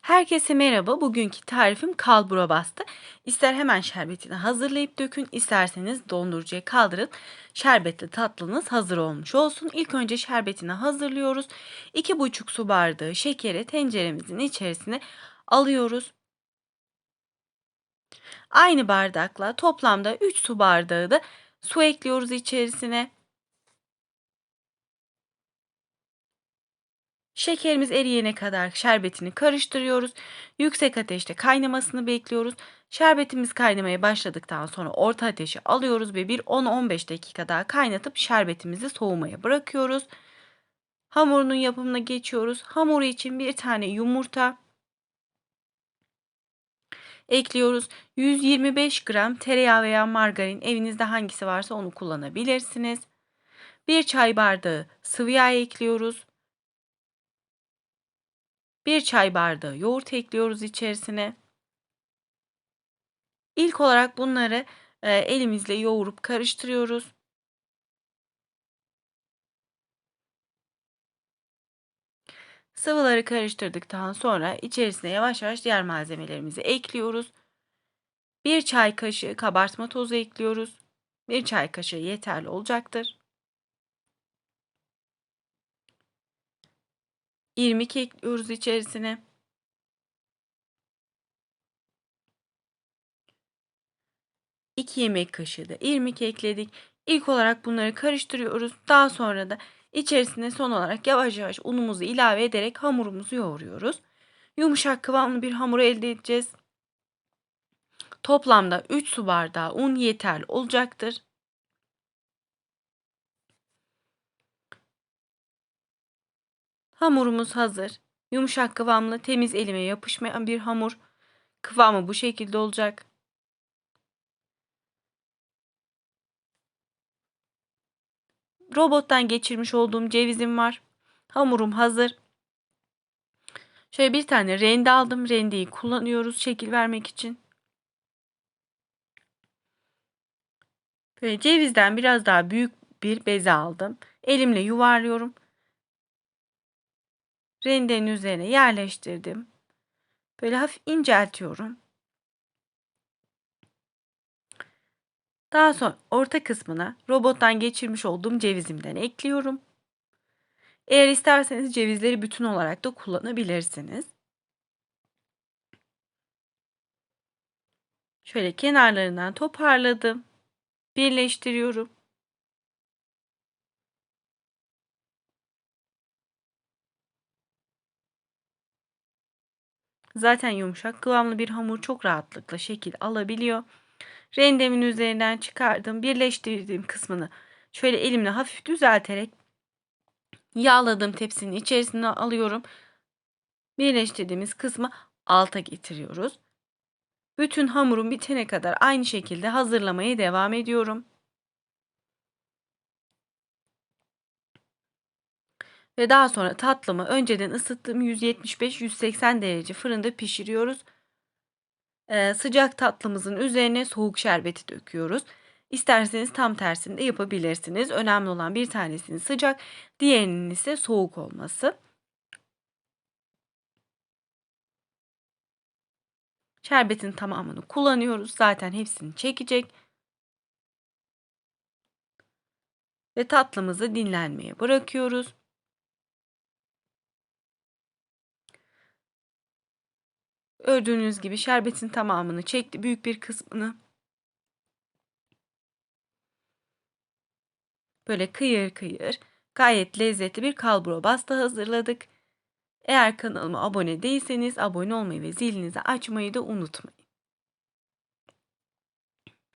Herkese merhaba. Bugünkü tarifim kalbura bastı. İster hemen şerbetini hazırlayıp dökün, isterseniz dondurucuya kaldırın. Şerbetli tatlınız hazır olmuş olsun. İlk önce şerbetini hazırlıyoruz. 2,5 su bardağı şekeri tenceremizin içerisine alıyoruz. Aynı bardakla toplamda 3 su bardağı da su ekliyoruz içerisine. Şekerimiz eriyene kadar şerbetini karıştırıyoruz. Yüksek ateşte kaynamasını bekliyoruz. Şerbetimiz kaynamaya başladıktan sonra orta ateşe alıyoruz ve bir 10-15 dakika daha kaynatıp şerbetimizi soğumaya bırakıyoruz. Hamurunun yapımına geçiyoruz. Hamuru için bir tane yumurta ekliyoruz. 125 gram tereyağı veya margarin evinizde hangisi varsa onu kullanabilirsiniz. Bir çay bardağı sıvı yağ ekliyoruz. 1 çay bardağı yoğurt ekliyoruz içerisine. İlk olarak bunları e, elimizle yoğurup karıştırıyoruz. Sıvıları karıştırdıktan sonra içerisine yavaş yavaş diğer malzemelerimizi ekliyoruz. 1 çay kaşığı kabartma tozu ekliyoruz. 1 çay kaşığı yeterli olacaktır. İrmik ekliyoruz içerisine. İki yemek kaşığı da irmik ekledik. İlk olarak bunları karıştırıyoruz. Daha sonra da içerisine son olarak yavaş yavaş unumuzu ilave ederek hamurumuzu yoğuruyoruz. Yumuşak kıvamlı bir hamur elde edeceğiz. Toplamda 3 su bardağı un yeterli olacaktır. Hamurumuz hazır. Yumuşak kıvamlı, temiz elime yapışmayan bir hamur. Kıvamı bu şekilde olacak. Robottan geçirmiş olduğum cevizim var. Hamurum hazır. Şöyle bir tane rende aldım. Rendeyi kullanıyoruz şekil vermek için. Böyle cevizden biraz daha büyük bir beze aldım. Elimle yuvarlıyorum rendenin üzerine yerleştirdim. Böyle hafif inceltiyorum. Daha sonra orta kısmına robottan geçirmiş olduğum cevizimden ekliyorum. Eğer isterseniz cevizleri bütün olarak da kullanabilirsiniz. Şöyle kenarlarından toparladım. Birleştiriyorum. Zaten yumuşak kıvamlı bir hamur çok rahatlıkla şekil alabiliyor. Rendemin üzerinden çıkardım. Birleştirdiğim kısmını şöyle elimle hafif düzelterek yağladığım tepsinin içerisine alıyorum. Birleştirdiğimiz kısmı alta getiriyoruz. Bütün hamurum bitene kadar aynı şekilde hazırlamaya devam ediyorum. Ve daha sonra tatlımı önceden ısıttığım 175-180 derece fırında pişiriyoruz. Ee, sıcak tatlımızın üzerine soğuk şerbeti döküyoruz. İsterseniz tam tersini de yapabilirsiniz. Önemli olan bir tanesinin sıcak, diğerinin ise soğuk olması. Şerbetin tamamını kullanıyoruz. Zaten hepsini çekecek. Ve tatlımızı dinlenmeye bırakıyoruz. Gördüğünüz gibi şerbetin tamamını çekti. Büyük bir kısmını. Böyle kıyır kıyır gayet lezzetli bir kalburo basta hazırladık. Eğer kanalıma abone değilseniz abone olmayı ve zilinizi açmayı da unutmayın.